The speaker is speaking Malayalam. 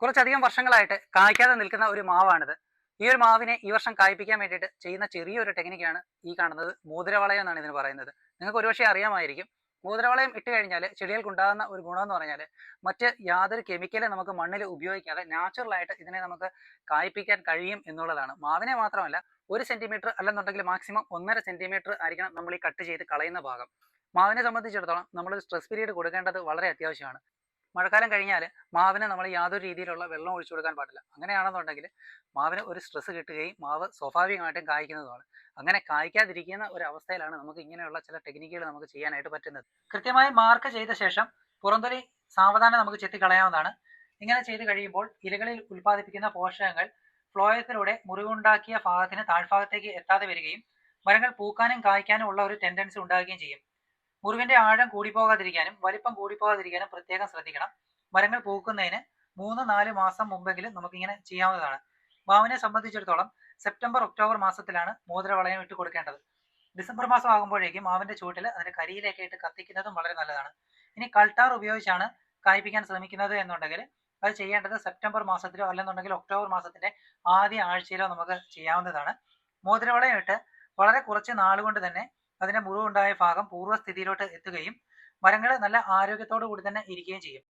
കുറച്ചധികം വർഷങ്ങളായിട്ട് കായ്ക്കാതെ നിൽക്കുന്ന ഒരു മാവാണിത്. ഈ ഒരു മാവിനെ ഈ വർഷം കായ്പ്പിക്കാൻ വേണ്ടിയിട്ട് ചെയ്യുന്ന ചെറിയൊരു ടെക്നിക്കാണ് ഈ കാണുന്നത് മോതിരവളയം എന്നാണ് ഇതിന് പറയുന്നത്. നിങ്ങൾക്ക് ഒരുപക്ഷെ അറിയാമായിരിക്കും. മോതിരവളയം ഇട്ട് കഴിഞ്ഞാൽ ചെടികൾക്ക് ഉണ്ടാകുന്ന ഒരു ഗുണം എന്ന് പറഞ്ഞാൽ മറ്റ് യാതൊരു കെമിക്കലും നമുക്ക് മണ്ണിൽ ഉപയോഗിക്കാതെ നാച്ചുറലായിട്ട് ഇതിനെ നമുക്ക് കായ്പ്പിക്കാൻ കഴിയും എന്നുള്ളതാണ്. മാവിനെ മാത്രമല്ല ഒരു സെന്റിമീറ്റർ അല്ലെന്നുണ്ടെങ്കിൽ മാക്സിമം ഒന്നര സെന്റിമീറ്റർ ആയിരിക്കണം നമ്മൾ ഈ കട്ട് ചെയ്ത് കളയുന്ന ഭാഗം. മാവിനെ സംബന്ധിച്ചിടത്തോളം നമ്മൾ സ്ട്രെസ് പീരീഡ് കൊടുക്കേണ്ടത് വളരെ അത്യാവശ്യമാണ്. മഴക്കാലം കഴിഞ്ഞാൽ മാവിന് നമ്മൾ യാതൊരു രീതിയിലുള്ള വെള്ളം ഒഴിച്ചു കൊടുക്കാൻ പാടില്ല. അങ്ങനെയാണെന്നുണ്ടെങ്കിൽ മാവിന് ഒരു സ്ട്രെസ് കിട്ടുകയും മാവ് സ്വാഭാവികമായിട്ടും കായ്ക്കുന്നതുമാണ്. അങ്ങനെ കായ്ക്കാതിരിക്കുന്ന ഒരു അവസ്ഥയിലാണ് നമുക്ക് ഇങ്ങനെയുള്ള ചില ടെക്നിക്കുകൾ നമുക്ക് ചെയ്യാനായിട്ട് പറ്റുന്നത്. കൃത്യമായി മാർക്ക് ചെയ്ത ശേഷം പുറന്തൊലി സാവധാനം നമുക്ക് ചെത്തിക്കളയാവുന്നതാണ്. ഇങ്ങനെ ചെയ്ത് കഴിയുമ്പോൾ ഇലകളിൽ ഉൽപ്പാദിപ്പിക്കുന്ന പോഷകങ്ങൾ ഫ്ലോയത്തിലൂടെ മുറിവുണ്ടാക്കിയ ഭാഗത്തിന് താഴ്ഭാഗത്തേക്ക് എത്താതെ വരികയും മരങ്ങൾ പൂക്കാനും കായ്ക്കാനും ഉള്ള ഒരു ടെൻഡൻസി ഉണ്ടാകുകയും ചെയ്യും. മുറിവിന്റെ ആഴം കൂടിപ്പോകാതിരിക്കാനും വലിപ്പം കൂടിപ്പോകാതിരിക്കാനും പ്രത്യേകം ശ്രദ്ധിക്കണം. മരങ്ങൾ പൂക്കുന്നതിന് മൂന്ന് നാല് മാസം മുമ്പെങ്കിലും നമുക്കിങ്ങനെ ചെയ്യാവുന്നതാണ്. മാവിനെ സംബന്ധിച്ചിടത്തോളം സെപ്റ്റംബർ ഒക്ടോബർ മാസത്തിലാണ് മോതിര വളയം ഇട്ട് കൊടുക്കേണ്ടത്. ഡിസംബർ മാസം ആകുമ്പോഴേക്കും മാവിന്റെ ചൂട്ടിൽ അതിന്റെ കരിയിലേക്ക് ഇട്ട് കത്തിക്കുന്നതും വളരെ നല്ലതാണ്. ഇനി കൾട്ടാർ ഉപയോഗിച്ചാണ് കായ്പിക്കാൻ ശ്രമിക്കുന്നത് എന്നുണ്ടെങ്കിൽ അത് ചെയ്യേണ്ടത് സെപ്റ്റംബർ മാസത്തിലോ അല്ലെന്നുണ്ടെങ്കിൽ ഒക്ടോബർ മാസത്തിന്റെ ആദ്യ ആഴ്ചയിലോ നമുക്ക് ചെയ്യാവുന്നതാണ്. മോതിരവളയം ഇട്ട് വളരെ കുറച്ച് നാളുകൊണ്ട് തന്നെ അതിന്റെ മുറിവുണ്ടായ ഭാഗം പൂർവസ്ഥിതിയിലോട്ട് എത്തുകയും മരങ്ങൾ നല്ല ആരോഗ്യത്തോടു കൂടി തന്നെ ഇരിക്കുകയും ചെയ്യും.